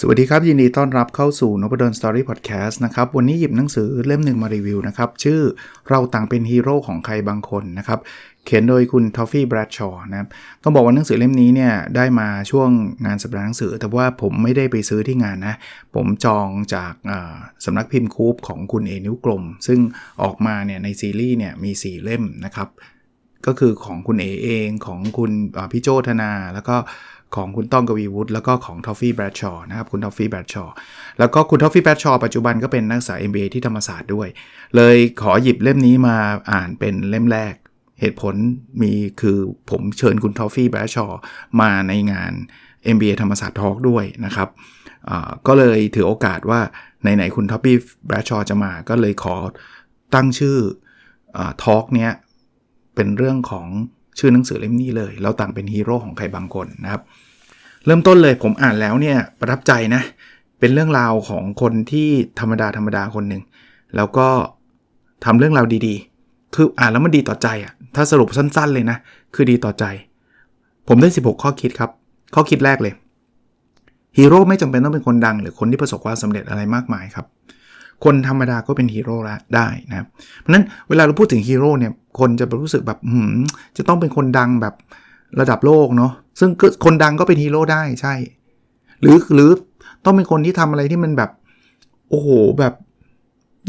สวัสดีครับ ยินดีต้อนรับเข้าสู่น p ด d o สตอรี่พอดแคสต์นะครับ วันนี้หยิบหนังสือเล่มหนึ่งมารีวิวนะครับ ชื่อเราต่างเป็นฮีโร่ของใครบางคนนะครับ เขียนโดยคุณทอฟฟี่แบรดชอร์นะครับต้องบอกว่าหนังสือเล่มนี้เนี่ย ได้มาช่วงงานสัปดาห์หนังสือ แต่ว่าผมไม่ได้ไปซื้อที่งานนะ ผมจองจากสำนักพิมพ์คูปของคุณเอนิ้วกลม ซึ่งออกมาเนี่ยในซีรีส์เนี่ยมี 4 เล่มนะครับก็คือของคุณเอเองของคุณพี่โจธนาแล้วก็ ของคุณต้องกวีวุฒิแล้วก็ของทอฟฟี่แบรดชอร์นะครับคุณทอฟฟี่แบรดชอร์แล้วก็คุณทอฟฟี่แบรดชอร์ปัจจุบันก็เป็นนักศึกษา MBA ที่ธรรมศาสตร์ด้วย เลยขอหยิบเล่มนี้มาอ่านเป็นเล่มแรก เหตุผลมีคือผมเชิญคุณทอฟฟี่แบรชอมาในงาน MBA ธรรมศาสตร์ทอล์กด้วยนะครับก็เลยถือโอกาสว่าไหนๆคุณทอฟฟี่แบรชอจะมาก็เลยขอตั้งชื่อทอล์กเนี้ยเป็นเรื่องของชื่อหนังสือเล่มนี้เลย เราต่างเป็นฮีโร่ของใครบางคนนะครับ เริ่มต้นเลยผมอ่านแล้วเนี่ยประทับใจนะ เป็นเรื่องราวของคนที่ธรรมดาธรรมดาคนหนึ่ง แล้วก็ทำเรื่องราวดีๆ คืออ่านแล้วมันดีต่อใจอะถ้าสรุปสั้นๆเลยนะ คือดีต่อใจ ผมได้ 16 ข้อคิดครับ ข้อคิดแรกเลย ฮีโร่ไม่จำเป็นต้องเป็นคนดัง หรือคนที่ประสบความสำเร็จอะไรมากมายครับ คนธรรมดาก็เป็นฮีโร่ละได้นะครับเพราะนั้นเวลาเราพูดถึงฮีโร่เนี่ย คนจะรู้สึกแบบจะต้องเป็นคนดังแบบ ระดับโลกเนาะซึ่งคนดังก็เป็นฮีโร่ได้ใช่ หรือหรือต้องเป็นคนที่ทำอะไรที่มันแบบ โอ้โหแบบ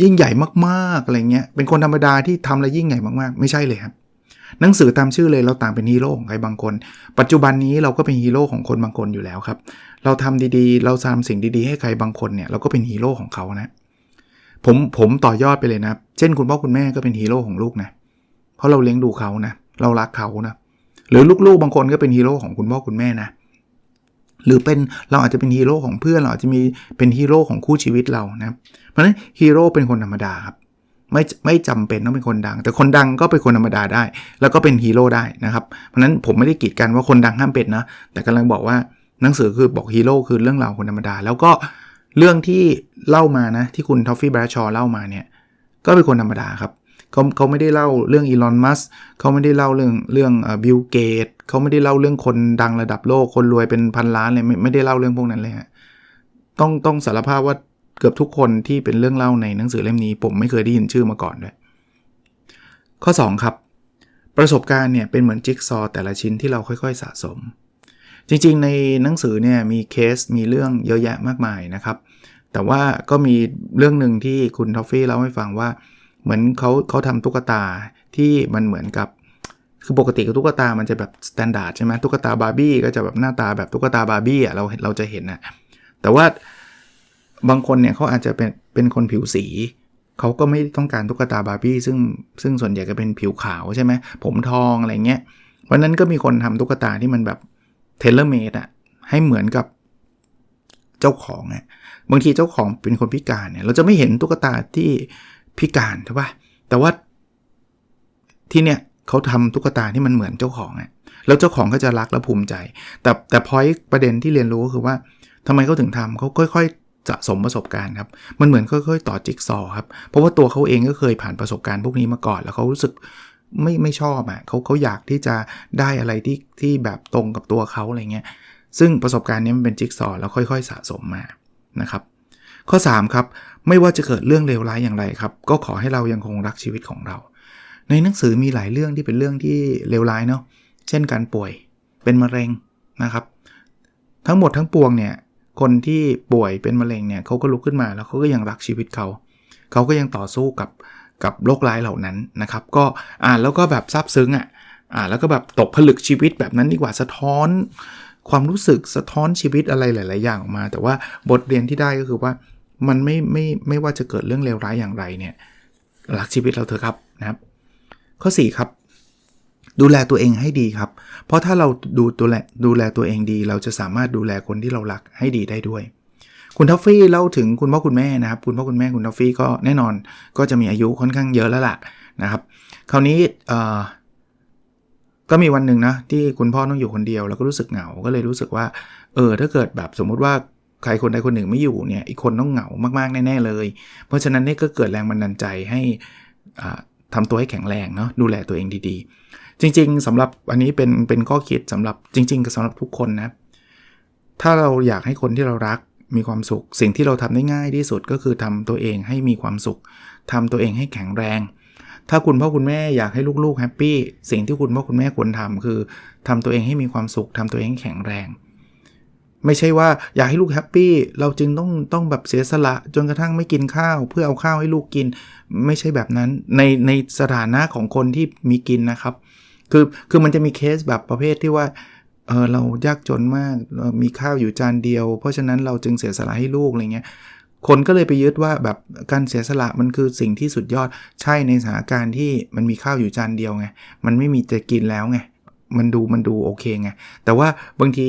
ยิ่งใหญ่มากๆอะไรเงี้ยเป็นคนธรรมดาที่ทำอะไรยิ่งใหญ่มากๆ ไม่ใช่เลยครับหนังสือตามชื่อเลยเราต่างเป็นฮีโร่ของใครบางคน ปัจจุบันนี้เราก็เป็นฮีโร่ของคนบางคนอยู่แล้วครับ เราทำดีๆ เราทำสิ่งดีๆ ให้ใครบางคนเนี่ยเราก็เป็นฮีโร่ของเขานะผมผมต่อยอดไปเลยนะ เช่นคุณพ่อคุณแม่ก็เป็นฮีโร่ของลูกนะ เพราะเราเลี้ยงดูเขานะ เรารักเขานะ หรือลูกๆ บางคนก็เป็นฮีโร่ของคุณพ่อคุณแม่นะ หรือเป็นเราอาจจะเป็นฮีโร่ของเพื่อนเราอาจจะมีเป็นฮีโร่ของคู่ชีวิตเรานะเพราะฉะนั้นฮีโร่เป็นคนธรรมดาครับไม่ไม่จำเป็นต้องเป็นคนดัง แต่คนดังก็เป็นคนธรรมดาได้ แล้วก็เป็นฮีโร่ได้นะครับ เพราะนั้นผมไม่ได้กีดกันว่าคนดังห้ามเป็นนะ แต่กำลังบอกว่าหนังสือคือบอกฮีโร่คือเรื่องราวคนธรรมดา แล้วก็เรื่องที่เล่ามานะ ที่คุณทอฟฟี่แบรชอเล่ามาเนี่ย ก็เป็นคนธรรมดาครับ เขาเขาไม่ได้เล่าเรื่องอีลอนมัสเขาไม่ได้เล่าเรื่องเรื่องบิลเกตเขาไม่ได้เล่าเรื่องคนดังระดับโลกคนรวยเป็นพันล้านเลยไม่ไม่ได้เล่าเรื่องพวกนั้นเลยฮะต้องต้องสารภาพว่าเกือบทุกคนที่เป็นเรื่องเล่าในหนังสือเล่มนี้ ผมไม่เคยได้ยินชื่อมาก่อนด้วยข้อ 2 ครับ ประสบการณ์เนี่ยเป็นเหมือนจิ๊กซอแต่ละชิ้นที่เราค่อยๆสะสม จริงๆ ในหนังสือเนี่ยมีเคสมีเรื่องเยอะแยะมากมายนะครับ แต่ว่าก็มีเรื่องหนึ่งที่คุณทอฟฟี่เล่าให้ฟังว่า เหมือนเขาเขาทำตุ๊กตาที่มันเหมือนกับคือปกติกับตุ๊กตามันจะแบบสแตนดาร์ดใช่ไหมตุ๊กตาบาร์บี้ก็จะแบบหน้าตาแบบตุ๊กตาบาร์บี้อะเราเราจะเห็นนะแต่ว่าบางคนเนี่ยเขาอาจจะเป็นเป็นคนผิวสีเขาก็ไม่ต้องการตุ๊กตาบาร์บี้ซึ่งซึ่งส่วนใหญ่ก็เป็นผิวขาวใช่ไหมผมทองอะไรเงี้ยวันนั้นก็มีคนทำตุ๊กตาที่มันแบบเทเลเมดอะให้เหมือนกับเจ้าของอะบางทีเจ้าของเป็นคนพิการเนี่ยเราจะไม่เห็นตุ๊กตาที่ พิการใช่ปะแต่ว่าที่เนี่ยเขาทำตุ๊กตาที่มันเหมือนเจ้าของอะแล้วเจ้าของก็จะรักและภูมิใจ แต่แต่พอยประเด็นที่เรียนรู้ก็คือว่าทำไมเขาถึงทำเขาค่อยๆสะสมประสบการณ์ครับ มันเหมือนค่อย ๆ ต่อจิ๊กซอครับ เพราะว่าตัวเขาเองก็เคยผ่านประสบการณ์พวกนี้มาก่อน แล้วเขารู้สึกไม่ไม่ชอบอะเขาเขาอยากที่จะได้อะไรที่ที่แบบตรงกับตัวเขาอะไรเงี้ย ซึ่งประสบการณ์นี้มันเป็นจิ๊กซอแล้วค่อย ๆ สะสมมานะครับ ข้อ 3 ครับ ไม่ว่าจะเกิดเรื่องเลวร้ายอย่างไรครับ ก็ขอให้เรายังคงรักชีวิตของเรา ในหนังสือมีหลายเรื่องที่เป็นเรื่องที่เลวร้ายเนาะเช่นการป่วยเป็นมะเร็งนะครับ ทั้งหมดทั้งปวงเนี่ยคนที่ป่วยเป็นมะเร็งเนี่ยเขาก็ลุกขึ้นมาแล้วเขาก็ยังรักชีวิตเขาเขาก็ยังต่อสู้กับกับโรคร้ายเหล่านั้นนะครับ ก็อ่านแล้วก็แบบซาบซึ้งอะอ่านแล้วก็แบบตกผลึกชีวิตแบบนั้นดีกว่าสะท้อน ความรู้สึกสะท้อนชีวิตอะไรหลาย ๆ อย่างออกมา แต่ว่าบทเรียนที่ได้ก็คือว่า มันไม่ไม่ไม่ว่าจะเกิดเรื่องเลวร้ายอย่างไรเนี่ยรักชีวิตเราเถอะครับนะครับข้อ 4 ครับ ดูแลตัวเองให้ดีครับ เพราะถ้าเราดูตัวแลดูแลตัวเองดี เราจะสามารถดูแลคนที่เรารักให้ดีได้ด้วย คุณทัฟฟี่เล่าถึงคุณพ่อคุณแม่นะครับ คุณพ่อคุณแม่คุณทัฟฟี่ก็แน่นอนก็จะมีอายุค่อนข้างเยอะแล้วล่ะนะครับ คราวนี้ก็มีวันหนึ่งนะที่คุณพ่อต้องอยู่คนเดียวแล้วก็รู้สึกเหงา ก็เลยรู้สึกว่า เออถ้าเกิดแบบสมมุติว่า ใครคนใดคนหนึ่งไม่อยู่เนี่ยอีกคนต้องเหงามากๆแน่ๆเลย เพราะฉะนั้นนี่ก็เกิดแรงบันดาลใจให้ทำตัวให้แข็งแรงเนาะดูแลตัวเองดีๆ จริง ๆสำหรับอันนี้เป็นเป็นข้อคิดสำหรับจริงๆก็สำหรับทุกคนนะถ้าเราอยากให้คนที่เรารักมีความสุข สิ่งที่เราทำได้ง่ายที่สุดก็คือทำตัวเองให้มีความสุขทำตัวเองให้แข็งแรง ถ้าคุณพ่อคุณแม่อยากให้ลูกๆแฮปปี้สิ่งที่คุณพ่อคุณแม่ควรทำคือทำตัวเองให้มีความสุขทำตัวเองให้แข็งแรง ไม่ใช่ว่าอยากให้ลูกแฮปปี้เราจึงต้องต้องแบบเสียสละจนกระทั่งไม่กินข้าว เพื่อเอาข้าวให้ลูกกิน ไม่ใช่แบบนั้นในในสถานะของคนที่มีกินนะครับ คือคือมันจะมีเคสแบบประเภทที่ว่าเออเรายากจนมากมีข้าวอยู่จานเดียว เพราะฉะนั้นเราจึงเสียสละให้ลูกอะไรเงี้ยคนก็เลยไปยึดว่าแบบการเสียสละมันคือสิ่งที่สุดยอดใช่ในสถานการณ์ที่มันมีข้าวอยู่จานเดียวไงมันไม่มีจะกินแล้วไงมันดูมันดูโอเคไงแต่ว่าบางที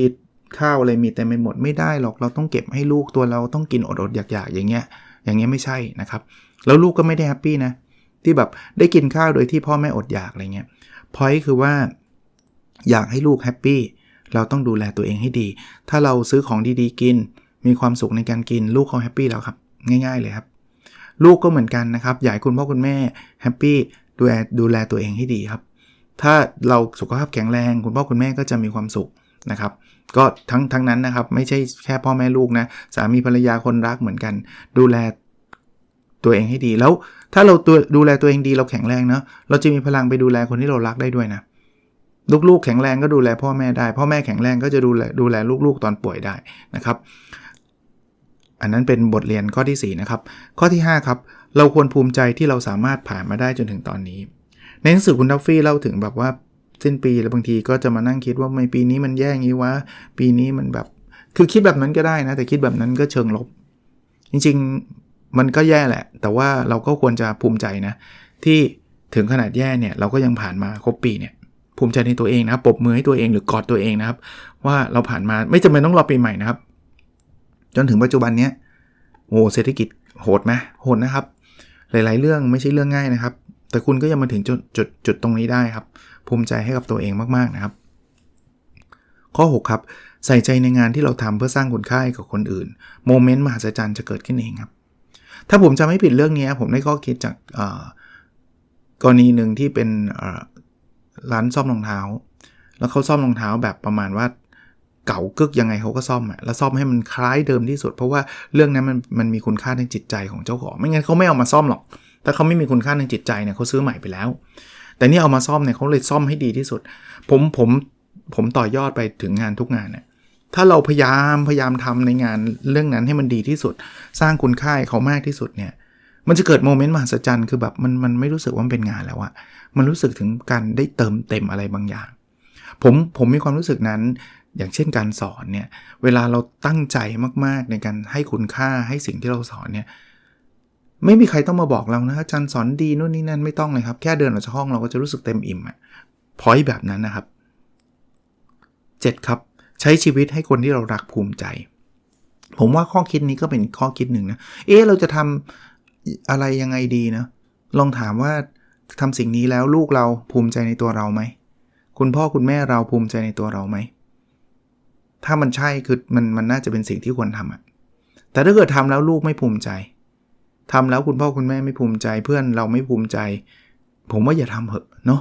ข้าวอะไรมีแต่ไม่หมดไม่ได้หรอกเราต้องเก็บให้ลูกตัวเราต้องกินอดๆอยากๆ อย่างเงี้ย อย่างเงี้ยไม่ใช่นะครับ แล้วลูกก็ไม่ได้แฮปปี้นะที่แบบได้กินข้าวโดยที่พ่อแม่อดอยากอะไรเงี้ยพอยคือว่า อยากให้ลูกแฮปปี้เราต้องดูแลตัวเองให้ดี ถ้าเราซื้อของดีๆกิน มีความสุขในการกิน ลูกเขาแฮปปี้แล้วครับ ง่ายๆเลยครับ ลูกก็เหมือนกันนะครับ อยากคุณพ่อคุณแม่แฮปปี้ดูแลดูแลตัวเองให้ดีครับ ถ้าเราสุขภาพแข็งแรง คุณพ่อคุณแม่ก็จะมีความสุข นะครับก็ทั้งทั้งนั้นนะครับไม่ใช่แค่พ่อแม่ลูกนะสามีภรรยาคนรักเหมือนกัน ดูแลตัวเองให้ดีแล้ว ถ้าเราตัวดูแลตัวเองดีเราแข็งแรงเนาะเราจะมีพลังไปดูแลคนที่เรารักได้ด้วยนะลูกๆแข็งแรงก็ดูแลพ่อแม่ได้ พ่อแม่แข็งแรงก็จะดูแลดูแลลูกๆตอนป่วยได้นะครับ อันนั้นเป็นบทเรียนข้อที่ 4 นะครับ ข้อที่ 5 ครับ เราควรภูมิใจที่เราสามารถผ่านมาได้จนถึงตอนนี้ ในหนังสือคุณดัฟฟี่เล่าถึงแบบว่า สิ้นปีแล้วบางทีก็จะมานั่งคิดว่าไม่ปีนี้มันแย่งี้วะปีนี้มันแบบ คือคิดแบบนั้นก็ได้นะ แต่คิดแบบนั้นก็เชิงลบ จริงๆมันก็แย่แหละ แต่ว่าเราก็ควรจะภูมิใจนะ ที่ถึงขนาดแย่เนี่ย เราก็ยังผ่านมาครบปีเนี่ยภูมิใจในตัวเองนะปรบมือให้ตัวเองหรือกอดตัวเองนะครับ ว่าเราผ่านมาไม่จำเป็นต้องรอปีใหม่นะครับ จนถึงปัจจุบันเนี้ยโอ้เศรษฐกิจโหดไหมโหดนะครับ หลาย ๆ เรื่องไม่ใช่เรื่องง่ายนะครับ แต่คุณก็ยังมาถึงจุดจุดจุดตรงนี้ได้ครับ ภูมิใจให้กับตัวเองมากๆนะครับ ข้อ 6 ครับ ใส่ใจในงานที่เราทำเพื่อสร้างคุณค่าให้กับคนอื่นโมเมนต์มหัศจรรย์จะเกิดขึ้นเองครับ ถ้าผมจะไม่ผิดเรื่องนี้ผมได้ข้อคิดจากกรณีหนึ่งที่เป็นร้านซ่อมรองเท้า แล้วเขาซ่อมรองเท้าแบบประมาณว่าเก่ากึกยังไงเขาก็ซ่อมอะแล้วซ่อมให้มันคล้ายเดิมที่สุด เพราะว่าเรื่องนั้นมันมันมีคุณค่าทางจิตใจของเจ้าของ ไม่งั้นเขาไม่เอามาซ่อมหรอก ถ้าเขาไม่มีคุณค่าทางจิตใจเนี่ยเขาซื้อใหม่ไปแล้ว แต่นี่เอามาซ่อมเนี่ยเขาเลยซ่อมให้ดีที่สุด ผมผมผมต่อยอดไปถึงงานทุกงานเนี่ยถ้าเราพยายามพยายามทำในงานเรื่องนั้นให้มันดีที่สุด สร้างคุณค่าเขามากที่สุดเนี่ยมันจะเกิดโมเมนต์มหัศจรรย์คือแบบมันมันไม่รู้สึกว่ามันเป็นงานแล้วอะมันรู้สึกถึงการได้เติมเต็มอะไรบางอย่าง ผมผมมีความรู้สึกนั้น อย่างเช่นการสอนเนี่ยเวลาเราตั้งใจมากๆในการให้คุณค่าให้สิ่งที่เราสอนเนี่ย ไม่มีใครต้องมาบอกเรานะอาจารย์สอนดีนู่นนี่นั่นไม่ต้องเลยครับ แค่เดินออกจากห้องเราก็จะรู้สึกเต็มอิ่มอะพอยแบบนั้นนะครับ 7 ครับ ใช้ชีวิตให้คนที่เรารักภูมิใจ ผมว่าข้อคิดนี้ก็เป็นข้อคิดหนึ่งนะเอ๊เราจะทำอะไรยังไงดีนะลองถามว่าทำสิ่งนี้แล้วลูกเราภูมิใจในตัวเราไหมคุณพ่อคุณแม่เราภูมิใจในตัวเราไหม ถ้ามันใช่คือมันมันน่าจะเป็นสิ่งที่ควรทำอะแต่ถ้าเกิดทำแล้วลูกไม่ภูมิใจ ทำแล้วคุณพ่อคุณแม่ไม่ภูมิใจเพื่อนเราไม่ภูมิใจ ผมว่าอย่าทำเหอะเนาะ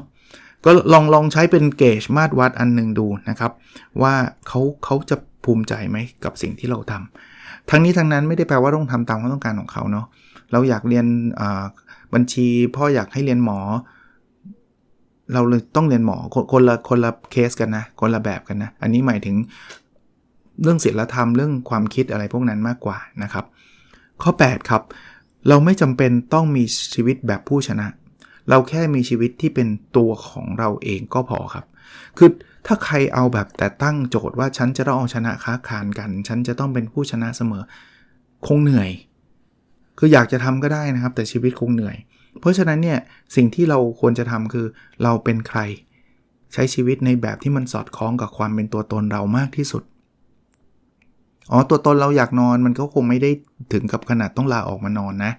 ก็ลองลองใช้เป็นเกจมาตรวัดอันหนึ่งดูนะครับ ว่าเขาเขาจะภูมิใจไหมกับสิ่งที่เราทำทั้งนี้ทั้งนั้นไม่ได้แปลว่าต้องทำตามความต้องการของเขาเนาะเราอยากเรียนบัญชีพ่ออยากให้เรียนหมอ เราเลยต้องเรียนหมอคนละคนละเคสกันนะ คนละแบบกันนะ อันนี้หมายถึงเรื่องศีลธรรมเรื่องความคิดอะไรพวกนั้นมากกว่านะครับ ข้อ 8 ครับ เราไม่จำเป็นต้องมีชีวิตแบบผู้ชนะ เราแค่มีชีวิตที่เป็นตัวของเราเองก็พอครับ คือถ้าใครเอาแบบแต่ตั้งโจทย์ว่าฉันจะต้องเอาชนะค้าขานกัน ฉันจะต้องเป็นผู้ชนะเสมอ คงเหนื่อย คืออยากจะทำก็ได้นะครับ แต่ชีวิตคงเหนื่อย เพราะฉะนั้นเนี่ยสิ่งที่เราควรจะทำคือเราเป็นใคร ใช้ชีวิตในแบบที่มันสอดคล้องกับความเป็นตัวตนเรามากที่สุด อ๋อตัวตนเราอยากนอนมันก็คงไม่ได้ถึงกับขนาดต้องลาออกมานอนนะ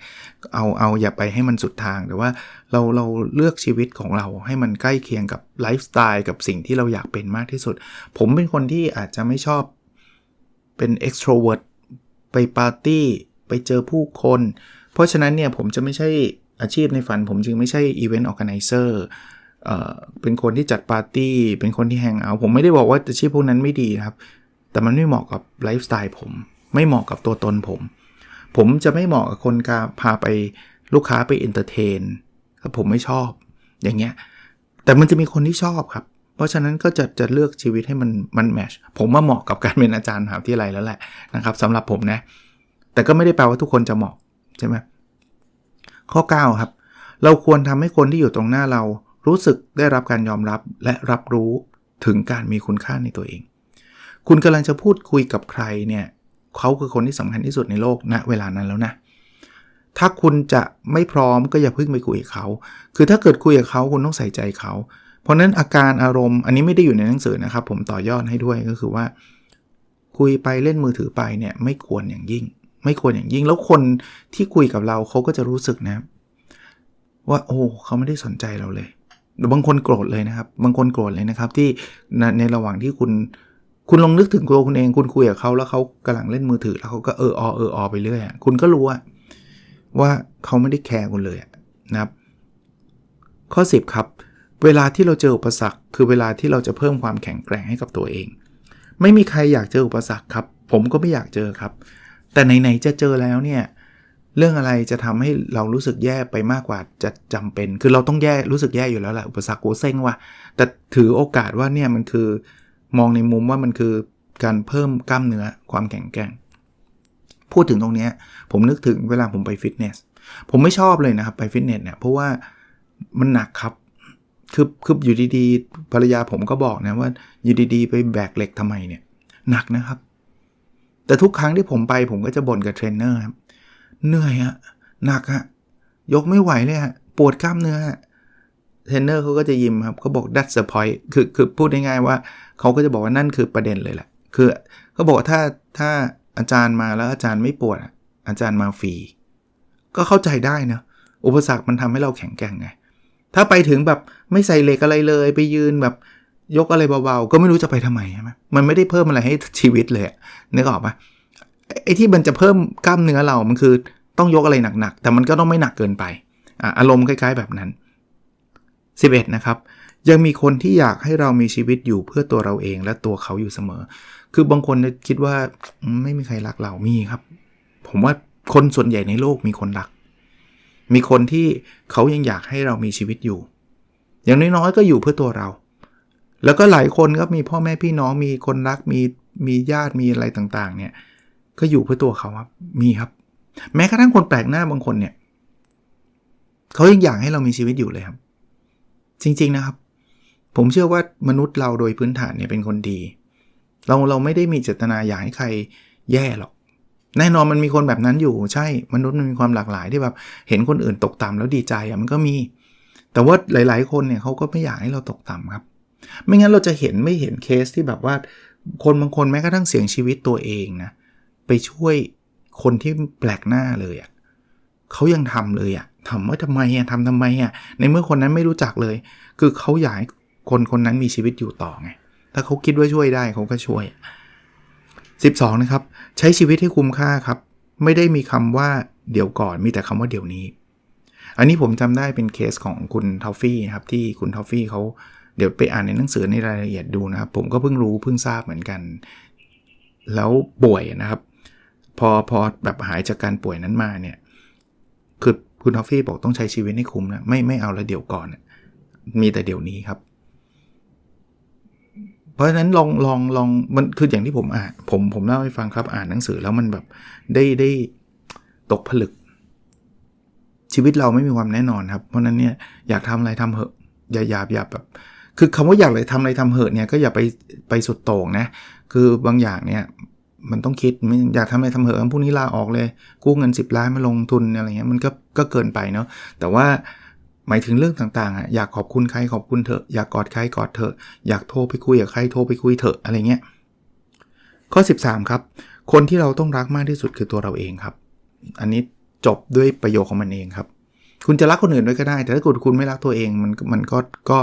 เอาเอาอย่าไปให้มันสุดทางแต่ว่าเราเราเลือกชีวิตของเราให้มันใกล้เคียงกับไลฟ์สไตล์กับสิ่งที่เราอยากเป็นมากที่สุด ผมเป็นคนที่อาจจะไม่ชอบเป็น extrovert ไปปาร์ตี้ไปเจอผู้คน เพราะฉะนั้นเนี่ยผมจะไม่ใช่อาชีพในฝัน ผมจึงไม่ใช่อีเวนต์ออแกไนเซอร์เป็นคนที่จัดปาร์ตี้เป็นคนที่แฮงเอาท์ผมไม่ได้บอกว่าอาชีพพวกนั้นไม่ดีนะครับ แต่มันไม่เหมาะกับไลฟ์สไตล์ผม ไม่เหมาะกับตัวตนผม ผมจะไม่เหมาะกับคนกาพาไปลูกค้าไปเอนเตอร์เทนผมไม่ชอบ อย่างเงี้ย แต่มันจะมีคนที่ชอบครับ เพราะฉะนั้นก็จะจะเลือกชีวิตให้มันมันแมช ผมว่าเหมาะกับการเป็นอาจารย์มหาวิทยาลัยแล้วแหละนะครับสำหรับผมนะ แต่ก็ไม่ได้แปลว่าทุกคนจะเหมาะใช่ไหมข้อ 9 ครับ เราควรทำให้คนที่อยู่ตรงหน้าเรารู้สึกได้รับการยอมรับและรับรู้ถึงการมีคุณค่าในตัวเอง คุณกำลังจะพูดคุยกับใครเนี่ยเขาคือคนที่สำคัญที่สุดในโลกณเวลานั้นแล้วนะ ถ้าคุณจะไม่พร้อมก็อย่าเพิ่งไปคุยกับเขา คือถ้าเกิดคุยกับเขาคุณต้องใส่ใจเขา เพราะนั้นอาการอารมณ์อันนี้ไม่ได้อยู่ในหนังสือนะครับ ผมต่อยอดให้ด้วยก็คือว่า คุยไปเล่นมือถือไปเนี่ยไม่ควรอย่างยิ่ง ไม่ควรอย่างยิ่ง แล้วคนที่คุยกับเราเขาก็จะรู้สึกนะ ว่าโอ้เขาไม่ได้สนใจเราเลยบางคนโกรธเลยนะครับ บางคนโกรธเลยนะครับ ที่ในระหว่างที่คุณ คุณลองนึกถึงตัวคุณเอง คุณคุยกับเขาแล้วเขากำลังเล่นมือถือ แล้วเขาก็เอออเอออไปเรื่อยคุณก็รู้ว่าเขาไม่ได้แคร์คุณเลยนะครับ ข้อ 10 ครับ เวลาที่เราเจออุปสรรค คือเวลาที่เราจะเพิ่มความแข็งแกร่งให้กับตัวเอง ไม่มีใครอยากเจออุปสรรคครับ ผมก็ไม่อยากเจอครับ แต่ไหนๆจะเจอแล้วเนี่ยเรื่องอะไรจะทำให้เรารู้สึกแย่ไปมากกว่าจะจำเป็น คือเราต้องแย่รู้สึกแย่อยู่แล้วแหละอุปสรรคโกเซ็งว่ะแต่ถือโอกาสว่าเนี่ยมันคือ มองในมุมว่ามันคือการเพิ่มกล้ามเนื้อความแข็งแกร่ง พูดถึงตรงนี้ผมนึกถึงเวลาผมไปฟิตเนสผมไม่ชอบเลยนะครับไปฟิตเนสเนี่ยเพราะว่ามันหนักครับคือคืออยู่ดีๆภรรยาผมก็บอกนะว่าอยู่ดีๆ ไปแบกเหล็กทำไมเนี่ย หนักนะครับ แต่ทุกครั้งที่ผมไปผมก็จะบ่นกับเทรนเนอร์ครับเหนื่อยอะหนักอะยกไม่ไหวเลยอะปวดกล้ามเนื้อ เทรนเนอร์เขาก็จะยิ้มครับเขาบอก that's the point คือคือพูดง่ายๆว่าเขาก็จะบอกว่านั่นคือประเด็นเลยแหละ คือเขาบอกว่าถ้าถ้าอาจารย์มาแล้วอาจารย์ไม่ปวดอาจารย์มาฟรีก็เข้าใจได้นะอุปสรรคมันทำให้เราแข็งแกร่งไง ถ้าไปถึงแบบไม่ใส่เหล็กอะไรเลย ไปยืนแบบยกอะไรเบาๆ ก็ไม่รู้จะไปทำไมใช่ไหมมันไม่ได้เพิ่มอะไรให้ชีวิตเลยนึกออกปะไอ้ที่มันจะเพิ่มกล้ามเนื้อเรา มันคือต้องยกอะไรหนักๆ แต่มันก็ต้องไม่หนักเกินไปอารมณ์คล้ายๆแบบนั้น 11 นะครับ ยังมีคนที่อยากให้เรามีชีวิตอยู่เพื่อตัวเราเองและตัวเขาอยู่เสมอ คือบางคนคิดว่าไม่มีใครรักเรามีครับ ผมว่าคนส่วนใหญ่ในโลกมีคนรัก มีคนที่เขายังอยากให้เรามีชีวิตอยู่ อย่างน้อยๆก็อยู่เพื่อตัวเรา แล้วก็หลายคนก็มีพ่อแม่พี่น้องมีคนรักมีมีญาติมีอะไรต่างๆ เนี่ย ก็อยู่เพื่อตัวเขาครับมีครับ แม้กระทั่งคนแปลกหน้าบางคนเนี่ย เขายังอยากให้เรามีชีวิตอยู่เลยครับ จริง ๆนะครับ ผมเชื่อว่ามนุษย์เราโดยพื้นฐานเนี่ยเป็นคนดี เราเราไม่ได้มีเจตนาอยากให้ใครแย่หรอก แน่นอนมันมีคนแบบนั้นอยู่ใช่มนุษย์มันมีความหลากหลายที่แบบเห็นคนอื่นตกต่ำแล้วดีใจอะมันก็มี แต่ว่าหลาย ๆ คนเนี่ยเขาก็ไม่อยากให้เราตกต่ำครับ ไม่งั้นเราจะเห็นไม่เห็นเคสที่แบบว่าคนบางคนแม้กระทั่งเสี่ยงชีวิตตัวเองนะไปช่วยคนที่แปลกหน้าเลยอะ่ะเขายังทำเลยอะ่ะ ทำว่าทำไมอะทำทำไมอะในเมื่อคนนั้นไม่รู้จักเลย คือเขาอยากให้คนคนนั้นมีชีวิตอยู่ต่อไงถ้าเขาคิดว่าช่วยได้เขาก็ช่วย 12 นะครับ ใช้ชีวิตให้คุ้มค่าครับ ไม่ได้มีคำว่าเดี๋ยวก่อนมีแต่คำว่าเดี๋ยวนี้ อันนี้ผมจำได้เป็นเคสของคุณทอฟฟี่ครับที่คุณทอฟฟี่เขาเดี๋ยวไปอ่านในหนังสือในรายละเอียดดูนะครับ ผมก็เพิ่งรู้เพิ่งทราบเหมือนกัน แล้วป่วยนะครับ พอพอแบบหายจากการป่วยนั้นมาเนี่ยคือ คุณทอฟฟี่บอกต้องใช้ชีวิตให้คุ้มนะไม่ไม่เอาแล้วเดี๋ยวก่อนมีแต่เดี๋ยวนี้ครับ เพราะฉะนั้นลองลองลองมันคืออย่างที่ผมอ่านผมผมเล่าให้ฟังครับอ่านหนังสือแล้วมันแบบได้ได้ตกผลึก ชีวิตเราไม่มีความแน่นอนครับ เพราะนั้นเนี่ยอยากทำอะไรทำเหอะอย่าอย่าอย่าแบบคือคำว่าอยากอะไรทำอะไรทำเหอะเนี่ยก็อย่าไปไปสุดโต่งนะคือบางอย่างเนี่ย มันต้องคิดอยากทำอะไรทำเหอะพวกนี้ลาออกเลย กู้เงิน 10 ล้านมาลงทุนอะไรเงี้ยมันก็ก็เกินไปเนาะแต่ว่าหมายถึงเรื่องต่างๆอะอยากขอบคุณใครขอบคุณเถอะอยากกอดใครกอดเถอะอยากโทรไปคุยกับใครโทรไปคุยเถอะอะไรเงี้ยข้อ 13 ครับ คนที่เราต้องรักมากที่สุดคือตัวเราเองครับ อันนี้จบด้วยประโยคของมันเองครับ คุณจะรักคนอื่นด้วยก็ได้ แต่ถ้าคุณคุณไม่รักตัวเองมันมันก็ก็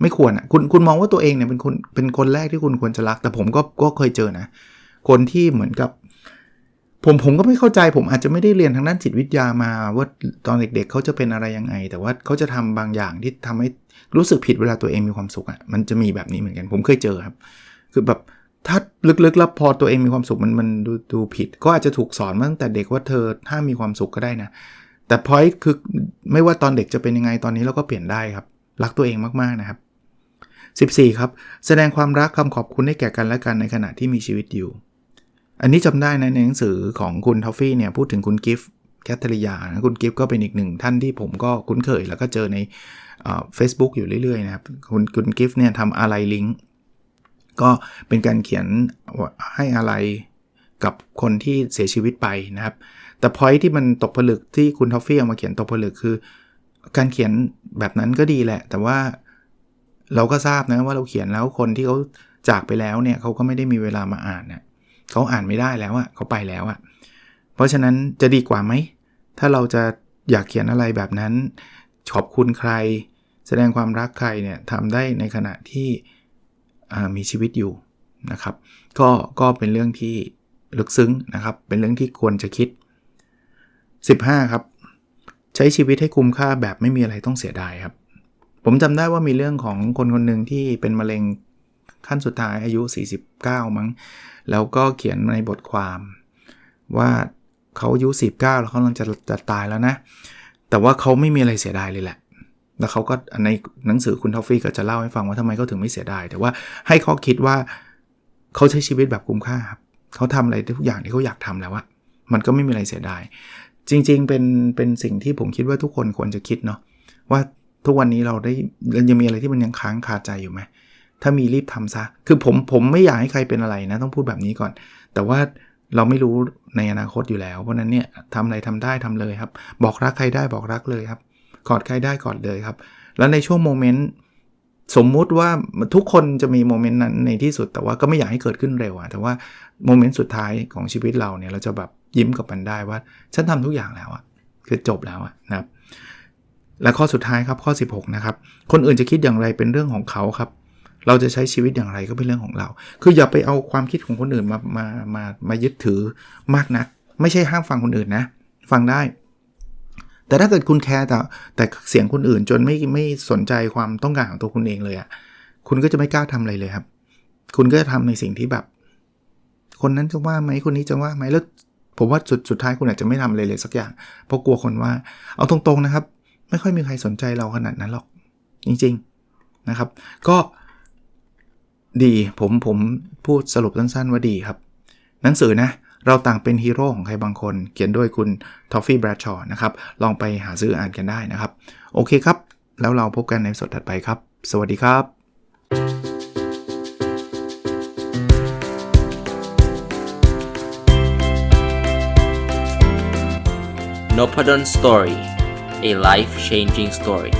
ไม่ควรอะคุณคุณมองว่าตัวเองเนี่ยเป็นคนเป็นคนแรกที่คุณควรจะรัก แต่ผมก็ก็เคยเจอนะ คนที่เหมือนกับ ผมผมก็ไม่เข้าใจ ผมอาจจะไม่ได้เรียนทางด้านจิตวิทยามา ว่าตอนเด็กๆเขาจะเป็นอะไรยังไง แต่ว่าเขาจะทำบางอย่างที่ทำให้รู้สึกผิดเวลาตัวเองมีความสุขอะ่ะมันจะมีแบบนี้เหมือนกัน ผมเคยเจอครับ คือแบบถ้าลึกๆแล้วพอตัวเองมีความสุขมันมันดูดูผิด ก็อาจจะถูกสอนมาตั้งแต่เด็กว่าเธอห้ามีความสุขก็ได้นะ แต่พอยคือไม่ว่าตอนเด็กจะเป็นยังไงตอนนี้เราก็เปลี่ยนได้ครับ รักตัวเองมากๆนะครับ 14 ครับ แสดงความรักคำขอบคุณให้แก่กันและกันในขณะที่มีชีวิตอยู่ อันนี้จำได้นะในหนังสือของคุณทอฟฟี่เนี่ยพูดถึงคุณกิฟต์แคทเธอรียานะคุณกิฟต์ก็เป็นอีกหนึ่งท่านที่ผมก็คุ้นเคย แล้วก็เจอในเฟซบุ๊กอยู่เรื่อยๆนะครับคุณคุณกิฟต์เนี่ยทำอะไรลิงก์ก็เป็นการเขียนให้อะไรกับคนที่เสียชีวิตไปนะครับ แต่พอยที่มันตกผลึกที่คุณทอฟฟี่เอามาเขียนตกผลึกคือ การเขียนแบบนั้นก็ดีแหละ แต่ว่าเราก็ทราบนะว่าเราเขียนแล้วคนที่เขาจากไปแล้วเนี่ยเขาก็ไม่ได้มีเวลามาอ่านเนะ เขาอ่านไม่ได้แล้วอะ่ะเขาไปแล้วอะ่ะเพราะฉะนั้นจะดีกว่าไหม ถ้าเราจะอยากเขียนอะไรแบบนั้น ขอบคุณใคร แสดงความรักใครเนี่ยทำได้ในขณะที่มีชีวิตอยู่นะครับ ก็ก็เป็นเรื่องที่ลึกซึ้งนะครับ เป็นเรื่องที่ควรจะคิด 15 ครับ ใช้ชีวิตให้คุ้มค่าแบบไม่มีอะไรต้องเสียดายครับ ผมจำได้ว่ามีเรื่องของคนคนหนึ่งที่เป็นมะเร็ง ขั้นสุดท้ายอายุ 49 มั้ง แล้วก็เขียนในบทความว่าเขาอายุ49แล้วเขากำลังจะจะตายแล้วนะ แต่ว่าเขาไม่มีอะไรเสียดายเลยแหละ แล้วเขาก็ในหนังสือคุณทอฟฟี่ก็จะเล่าให้ฟังว่าทำไมเขาถึงไม่เสียดาย แต่ว่าให้เขาคิดว่าเขาใช้ชีวิตแบบคุ้มค่าครับเขาทำอะไรทุกอย่างที่เขาอยากทำแล้วอะมันก็ไม่มีอะไรเสียดาย จริง ๆ เป็นเป็นสิ่งที่ผมคิดว่าทุกคนควรจะคิดเนาะว่าทุกวันนี้เราได้ยังมีอะไรที่มันยังค้างคาใจอยู่ไหม ถ้ามีรีบทำซะ คือผมผมไม่อยากให้ใครเป็นอะไรนะ ต้องพูดแบบนี้ก่อน แต่ว่าเราไม่รู้ในอนาคตอยู่แล้ว เพราะนั้นเนี่ยทำอะไรทำได้ทำเลยครับ บอกรักใครได้บอกรักเลยครับ กอดใครได้กอดเลยครับ แล้วในช่วงโมเมนต์สมมุติว่าทุกคนจะมีโมเมนต์นั้นในที่สุด แต่ว่าก็ไม่อยากให้เกิดขึ้นเร็วอะแต่ว่าโมเมนต์สุดท้ายของชีวิตเราเนี่ยเราจะแบบยิ้มกับมันได้ว่า ฉันทำทุกอย่างแล้วอะคือจบแล้วอะนะครับ และข้อสุดท้ายครับข้อ 16 นะครับ คนอื่นจะคิดอย่างไรเป็นเรื่องของเขาครับ เราจะใช้ชีวิตอย่างไรก็เป็นเรื่องของเรา คืออย่าไปเอาความคิดของคนอื่นมามามามายึดถือมากนัก ไม่ใช่ห้ามฟังคนอื่นนะ ฟังได้ แต่ถ้าเกิดคุณแคร์แต่แต่เสียงคนอื่นจนไม่ไม่สนใจความต้องการของตัวคุณเองเลยอะ่ะคุณก็จะไม่กล้าทำอะไรเลยครับ คุณก็จะทำในสิ่งที่แบบ คนนั้นจะว่าไหมคนนี้จะว่าไหมแล้วผมว่าสุดสุดท้ายคุณอาจจะไม่ทำอะไรเลยสักอย่าง เพราะกลัวคนว่า เอาตรงๆนะครับ ไม่ค่อยมีใครสนใจเราขนาดนั้นหรอก จริง ๆนะครับ ก็ ดีผมผมพูดสรุปสั้นๆว่าดีครับ หนังสือนะ เราต่างเป็นฮีโร่ของใครบางคน เขียนด้วยคุณทอฟฟี่แบรดชอร์นะครับ ลองไปหาซื้ออ่านกันได้นะครับ โอเคครับ แล้วเราพบกันในสดถัดไปครับ สวัสดีครับ n o p a d o n Story a life changing story